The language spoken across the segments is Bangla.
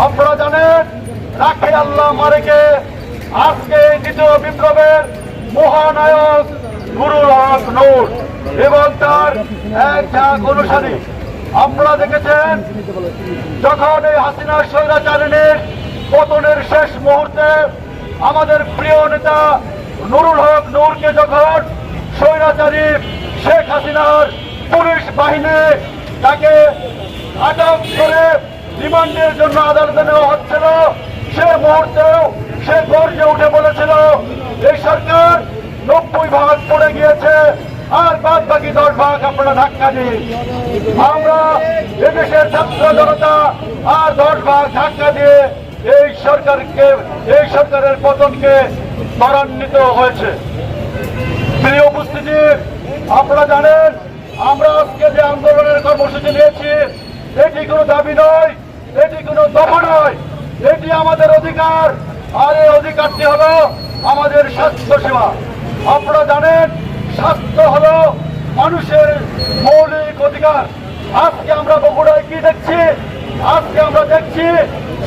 আপনারা জানেন রাখে আল্লাহ মারেকে আজকে দ্বিতীয় বিপ্লবের মহানায়ক নুরুল হক নূর এবং তার এক ঝাঁক অনুসারী। আপনারা দেখেছেন, যখন এই হাসিনা স্বৈরাচারিণীর পতনের শেষ মুহূর্তে আমাদের প্রিয় নেতা নুরুল হক নূরকে যখন স্বৈরাচারী শেখ হাসিনার পুলিশ বাহিনী তাকে আটক করে রিমান্ডের জন্য আদালতে নেওয়া হচ্ছিল সে মুহূর্তেও সে গর্জে উঠে বলেছিল, এই সরকার নব্বই ভাগ পড়ে গিয়েছে, আর বাদ বাকি দশ ভাগ আপনারা ধাক্কা দিন। আমরা এদেশের ছাত্র জনতা আর দশ ভাগ ধাক্কা দিয়ে এই সরকারকে, এই সরকারের পতনকে ত্বরান্বিত হয়েছে। প্রিয় উপস্থিতি, আপনারা জানেন, আমরা আজকে যে আন্দোলনের কর্মসূচি নিয়েছি, এটি কোনো দাবি নয় এটি কোনো দফা নয়। এটি আমাদের অধিকার। আর এই অধিকারটি হলো আমাদের স্বাস্থ্য সেবা। আপনারা জানেন, স্বাস্থ্য হলো মানুষের মৌলিক অধিকার। আজকে আমরা বগুড়ায় কি দেখছি? আজকে আমরা দেখছি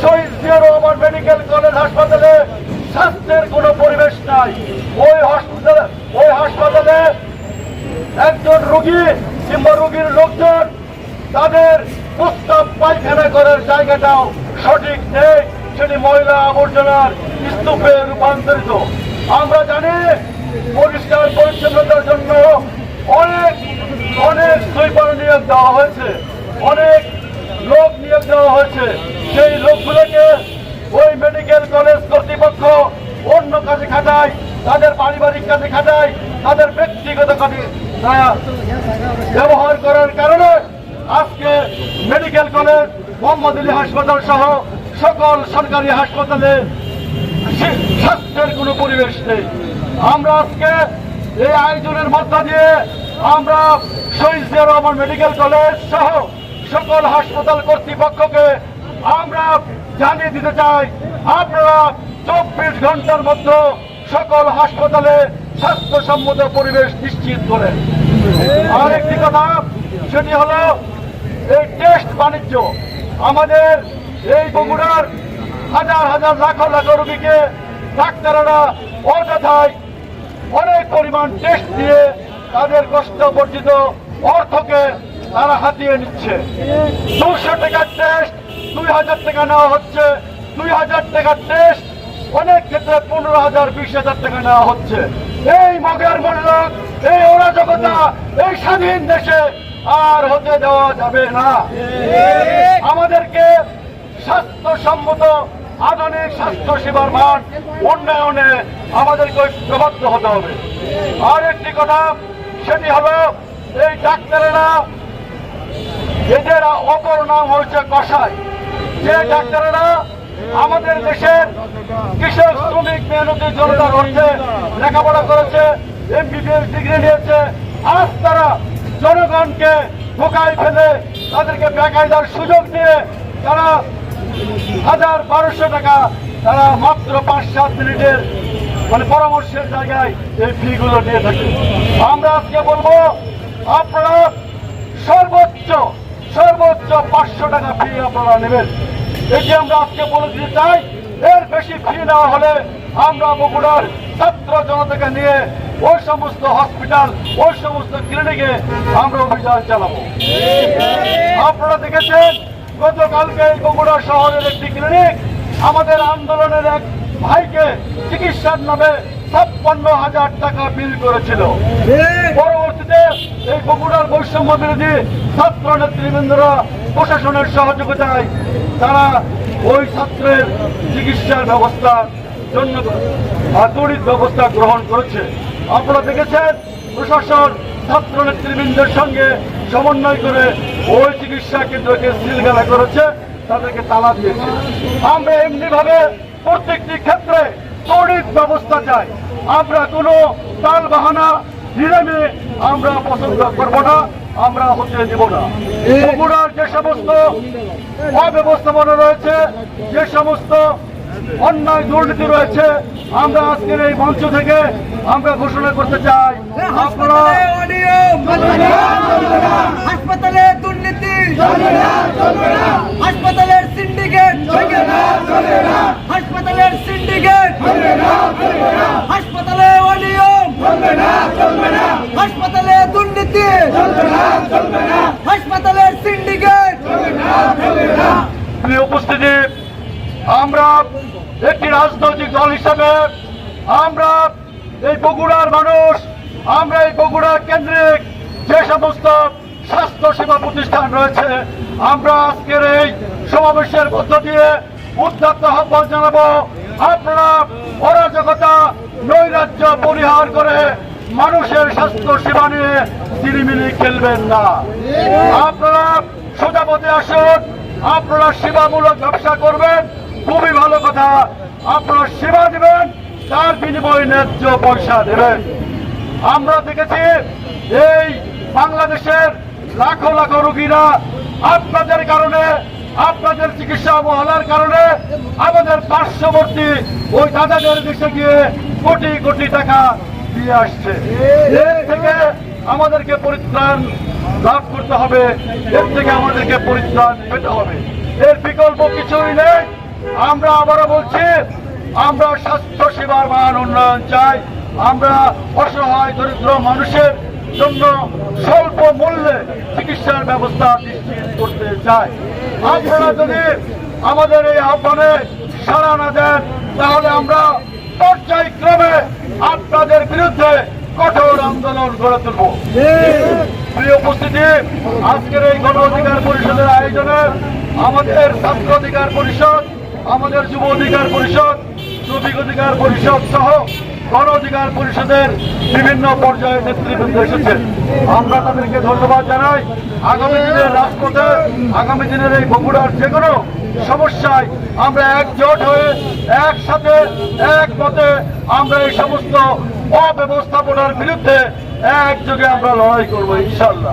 শহীদ জিয়া রহমান মেডিকেল কলেজ হাসপাতালে স্বাস্থ্যের কোনো পরিবেশ নাই। ওই হসপিটালে ওই হাসপাতালে একজন রোগী কিংবা রোগীর লোকজন তাদের প্রস্তাব পায়খানা করার জায়গাটাও সঠিক নেই, সেটি ময়লা আবর্জনার স্তূপে রূপান্তরিত। আমরা জানি পরিষ্কার পরিচ্ছন্নতার জন্য অনেক অনেক সুইপার নিয়োগ দেওয়া হয়েছে, অনেক লোক নিয়োগ দেওয়া হয়েছে। সেই লোকগুলোকে ওই মেডিকেল কলেজ কর্তৃপক্ষ অন্য কাজে খাটায়, তাদের পারিবারিক কাজে খাটায়, তাদের ব্যক্তিগত কাজে ব্যবহার করার কারণে আজকে মেডিকেল কলেজ, মোহাম্মদ আলী হাসপাতাল সহ সকল সরকারি হাসপাতালে স্বাস্থ্যের কোনো পরিবেশ নেই। আমরা আজকে এই আয়োজনের মধ্য দিয়ে আমরা শহীদ রহমান মেডিকেল কলেজ সহ সকল হাসপাতাল কর্তৃপক্ষকে আমরা জানিয়ে দিতে চাই, আপনারা চব্বিশ ঘণ্টার মধ্যে সকল হাসপাতালে স্বাস্থ্যসম্মত পরিবেশ নিশ্চিত করেন। আর একটি কথা, সেটি হলো এই টেস্ট বাণিজ্য, আমাদের এই বগুড়ার হাজার হাজার লাখ লাখ রোগীকে ডাক্তাররা অযথায় অনেক পরিমাণ টেস্ট দিয়ে তাদের কষ্ট বর্জিত অর্থকে তারা হাতিয়ে নিচ্ছে। দুশো টাকার টেস্ট, দুই হাজার টাকা নেওয়া হচ্ছে। দুই হাজার টাকার টেস্ট, অনেক ক্ষেত্রে পনেরো হাজার, বিশ হাজার টাকা নেওয়া হচ্ছে। এই মগের মূল্যক এই অরাজকতা, এই স্বাধীন দেশে আর হতে দেওয়া যাবে না। আমাদেরকে স্বাস্থ্যসম্মত আধুনিক স্বাস্থ্য সেবার মান উন্নয়নে আমাদেরকে ঐক্যবদ্ধ হতে হবে। আর একটি কথা, সেটি হলো, এই ডাক্তারেরা এদের অপর নাম হচ্ছে কষাই যে ডাক্তারেরা আমাদের দেশের কৃষক, শ্রমিক মেহনতি জনতা করছে লেখাপড়া করেছে, এমবিবিএস ডিগ্রি নিয়েছে, আজ তারা জনগণকে ঢোকায় ফেলে তাদেরকে বেকায়দার সুযোগ দিয়ে তারা হাজার বারোশো টাকা তারা মাত্র পাঁচ সাত মিনিটের মানে পরামর্শের জায়গায় এই ফিগুলো নিয়ে থাকে। আমরা আজকে বলব, আপনারা সর্বোচ্চ সর্বোচ্চ পাঁচশো টাকা ফি আপনারা নেবেন। এটি আমরা আজকে বলে দিতে চাই, এর বেশি ফি নেওয়া হলে আমরা বগুড়ার ছাত্র জনতাকে নিয়ে ওই সমস্ত হসপিটাল ওই সমস্ত ক্লিনিকে আমরা অভিযান চালাবো। আপনারা দেখেছেন, গতকালকে বগুড়া শহরের একটি ক্লিনিক আমাদের আন্দোলনের এক ভাইকে চিকিৎসার নামে ছাপ্পান্ন হাজার টাকা বিল করেছিল। পরবর্তীতে এই বগুড়ার বৈষম্য বিরোধী ছাত্র নেতৃবৃন্দরা প্রশাসনের সহযোগিতায় তারা ওই ছাত্রের চিকিৎসার ব্যবস্থার জন্য তড়িৎ ব্যবস্থা গ্রহণ করেছে। আপনারা দেখেছেন প্রশাসন, ছাত্র নেতৃবৃন্দের সঙ্গে সমন্বয় করে ওই চিকিৎসা কেন্দ্রকে সিলগালা করেছে, তাদেরকে তালা দিয়েছে। আমরা এমনি ভাবে প্রত্যেকটি ক্ষেত্রে তড়িৎ ব্যবস্থা চাই। আমরা কোনো তাল বাহানা নিরামে আমরা পছন্দ করব না, আমরা হতে দেব না। বগুড়ার যে সমস্ত অব্যবস্থাপনা রয়েছে, যে সমস্ত অন্যায় দুর্নীতি রয়েছে। আমরা আজকের এই মঞ্চ থেকে আমরা ঘোষণা করতে চাই আপনারা হাসপাতালে দুর্নীতি হাসপাতালের সিন্ডিকেট হাসপাতালের সিন্ডিকেট হাসপাতালে অনিয়ম হাসপাতালে দুর্নীতি হাসপাতালের সিন্ডিকেট। উপস্থিতি আমরা একটি রাজনৈতিক দল হিসাবে আমরা এই বগুড়ার মানুষ, আমরা এই বগুড়া কেন্দ্রিক যে সমস্ত স্বাস্থ্য সেবা প্রতিষ্ঠান রয়েছে, আমরা আজকের এই সমাবেশের মধ্য দিয়ে উদ্যত্ত আহ্বান জানাব। আপনারা অরাজকতা, নৈরাজ্য পরিহার করে মানুষের স্বাস্থ্য সেবা নিয়ে চিলিমিলি খেলবেন না। আপনারা সোজা পথে আসুন, আপনারা সেবামূলক ব্যবসা করবেন খুবই ভালো কথা। আপনারা সেবা দেবেন, তার বিনিময়ে ন্যায্য পয়সা দেবেন। আমরা দেখেছি এই বাংলাদেশের লাখো লাখো রোগীরা আপনাদের কারণে, আপনাদের চিকিৎসা অবহেলার কারণে আমাদের পার্শ্ববর্তী ওই দাদাদের দেশে গিয়ে কোটি কোটি টাকা দিয়ে আসছে। এর থেকে আমাদেরকে পরিত্রাণ লাভ করতে হবে, এর থেকে আমাদেরকে পরিত্রাণ পেতে হবে। এর বিকল্প কিছুই নেই। আমরা আবারও বলছি, আমরা স্বাস্থ্য সেবার মান উন্নয়ন চাই। আমরা অসহায়, দরিদ্র মানুষের জন্য স্বল্প মূল্যে চিকিৎসার ব্যবস্থা নিশ্চিত করতে চাই। আপনারা যদি আমাদের এই আহ্বানে সাড়া না দেন, তাহলে আমরা পর্যায়ক্রমে আপনাদের বিরুদ্ধে কঠোর আন্দোলন গড়ে তুলব। প্রিয় উপস্থিতি, আজকের এই গণ অধিকার পরিষদের আয়োজনে আমাদের ছাত্র অধিকার পরিষদ আমাদের যুব অধিকার পরিষদ, শ্রমিক অধিকার পরিষদ সহ গণ অধিকার পরিষদের বিভিন্ন পর্যায়ে নেতৃবৃন্দ এসেছেন আমরা তাদেরকে ধন্যবাদ জানাই। আগামী দিনের রাজপথে, আগামী দিনের এই বগুড়ার যে কোনো সমস্যায় আমরা একজোট হয়ে একসাথে, একমতে আমরা এই সমস্ত অব্যবস্থাপনার বিরুদ্ধে একযোগে আমরা লড়াই করব ইনশাল্লাহ